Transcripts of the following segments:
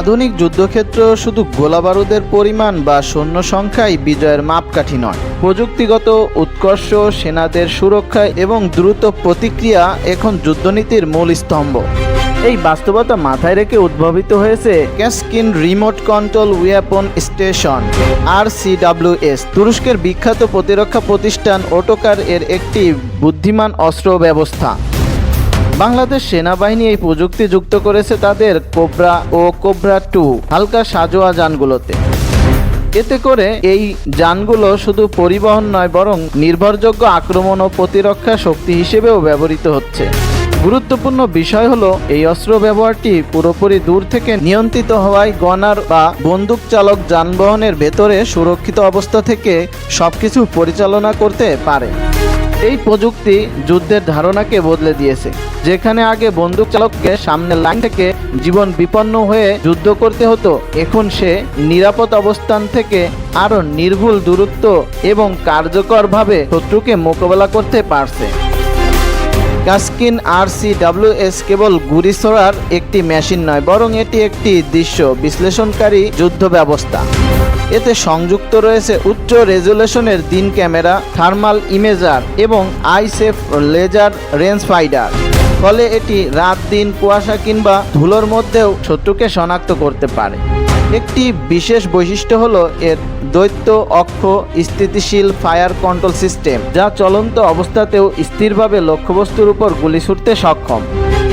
আধুনিক যুদ্ধক্ষেত্র শুধু গোলাবারুদের পরিমাণ বা সৈন্য সংখ্যাই বিজয়ের মাপকাঠি নয়। প্রযুক্তিগত উৎকর্ষ, সেনাদের সুরক্ষা এবং দ্রুত প্রতিক্রিয়া এখন যুদ্ধনীতির মূল স্তম্ভ। এই বাস্তবতা মাথায় রেখে উদ্ভাবিত হয়েছে ক্যাসকিন remote control weapon station R CWS তুরস্কের বিখ্যাত প্রতিরক্ষা প্রতিষ্ঠান ওটোকার এর একটি বুদ্ধিমান অস্ত্র ব্যবস্থা। বাংলাদেশ সেনাবাহিনী এই প্রযুক্তি যুক্ত করেছে তাদের কোবরা ও কোবরা টু, হালকা সাজোয়া যানগুলোতে। এতে করে এই যানগুলো শুধু পরিবহন নয়, বরং নির্ভরযোগ্য আক্রমণ ও প্রতিরক্ষা শক্তি হিসেবেও ব্যবহৃত হচ্ছে। গুরুত্বপূর্ণ বিষয় হলো, এই অস্ত্র ব্যবহারটি পুরোপুরি দূর থেকে নিয়ন্ত্রিত হওয়ায় গনার বা বন্দুক চালক যানবাহনের ভেতরে সুরক্ষিত অবস্থা থেকে সবকিছু পরিচালনা করতে পারে। এই প্রযুক্তি যুদ্ধের ধারণাকে বদলে দিয়েছে। যেখানে আগে বন্দুক চালককে সামনের লাইন থেকে জীবন বিপন্ন হয়ে যুদ্ধ করতে হতো, এখন সে নিরাপদ অবস্থান থেকে আরও নির্ভুল দূরত্ব এবং কার্যকরভাবে শত্রুকে মোকাবেলা করতে পারছে। কাস্কিন আর সি ডাব্লিউএস কেবল গুলি ছোড়ার একটি মেশিন নয়, বরং এটি একটি দৃশ্য বিশ্লেষণকারী যুদ্ধ ব্যবস্থা। এতে সংযুক্ত রয়েছে উচ্চ রেজুলেশনের দিন ক্যামেরা, থার্মাল ইমেজার এবং আইসেফ লেজার রেঞ্জ ফাইডার। ফলে এটি রাত দিন কুয়াশা কিংবা ধুলোর মধ্যেও শত্রুকে শনাক্ত করতে পারে। একটি বিশেষ বৈশিষ্ট্য হলো এর দৈত্য অক্ষ স্থিতিশীল ফায়ার কন্ট্রোল সিস্টেম, যা চলন্ত অবস্থাতেও স্থিরভাবে লক্ষ্যবস্তুর উপর গুলি ছুটতে সক্ষম।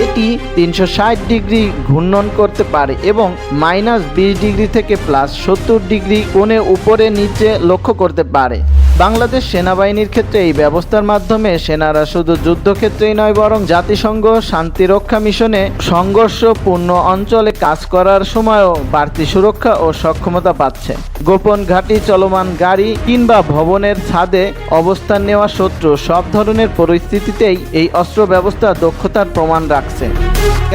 এটি তিনশো ষাট ডিগ্রি ঘূর্ণন করতে পারে এবং মাইনাস বিশ ডিগ্রি থেকে প্লাস সত্তর ডিগ্রি কোণে উপরে নিচে লক্ষ্য করতে পারে। বাংলাদেশ সেনাবাহিনীর ক্ষেত্রে এই ব্যবস্থার মাধ্যমে সেনারা শুধু যুদ্ধক্ষেত্রেই নয়, বরং জাতিসংঘ শান্তিরক্ষা মিশনে সংঘর্ষপূর্ণ অঞ্চলে কাজ করার সময়ও বাড়তি সুরক্ষা ও সক্ষমতা পাচ্ছে। গোপন ঘাঁটি, চলমান গাড়ি কিংবা ভবনের ছাদে অবস্থান নেওয়া শত্রু সব ধরনের পরিস্থিতিতেই এই অস্ত্র ব্যবস্থা দক্ষতার প্রমাণ রাখছে।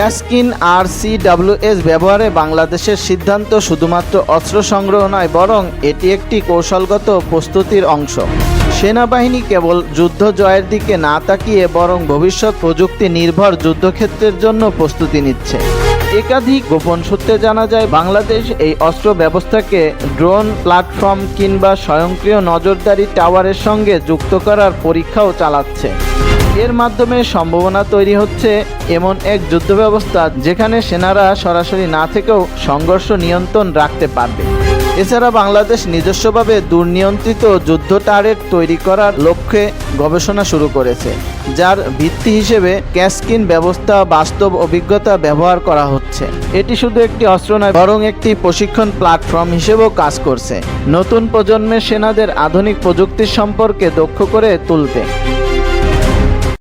ক্যাসকিন আর সি ডাব্লিউএস ব্যবহারে বাংলাদেশের সিদ্ধান্ত শুধুমাত্র অস্ত্র সংগ্রহ নয়, বরং এটি একটি কৌশলগত প্রস্তুতির অংশ। সেনাবাহিনী কেবল যুদ্ধ জয়ের দিকে না তাকিয়ে, বরং ভবিষ্যৎ প্রযুক্তি নির্ভর যুদ্ধক্ষেত্রের জন্য প্রস্তুতি নিচ্ছে। একাধিক গোপন সূত্রে জানা যায়, বাংলাদেশ এই অস্ত্র ব্যবস্থাকে ড্রোন প্ল্যাটফর্ম কিংবা স্বয়ংক্রিয় নজরদারি টাওয়ারের সঙ্গে যুক্ত করার পরীক্ষাও চালাচ্ছে। এর মাধ্যমে সম্ভাবনা তৈরি হচ্ছে এমন এক যুদ্ধ ব্যবস্থা যেখানে সেনারা সরাসরি না থেকেও সংঘর্ষ নিয়ন্ত্রণ রাখতে পারবে। এছাড়া বাংলাদেশ নিজস্বভাবে দুর্নিয়ন্ত্রিত যুদ্ধ টারেট তৈরি করার লক্ষ্যে গবেষণা শুরু করেছে, যার ভিত্তি হিসেবে ক্যাসকিন ব্যবস্থা বাস্তব অভিজ্ঞতা ব্যবহার করা হচ্ছে। এটি শুধু একটি অস্ত্র নয়, বরং একটি প্রশিক্ষণ প্ল্যাটফর্ম হিসেবেও কাজ করছে। নতুন প্রজন্মের সেনাদের আধুনিক প্রযুক্তির সম্পর্কে দক্ষ করে তুলতে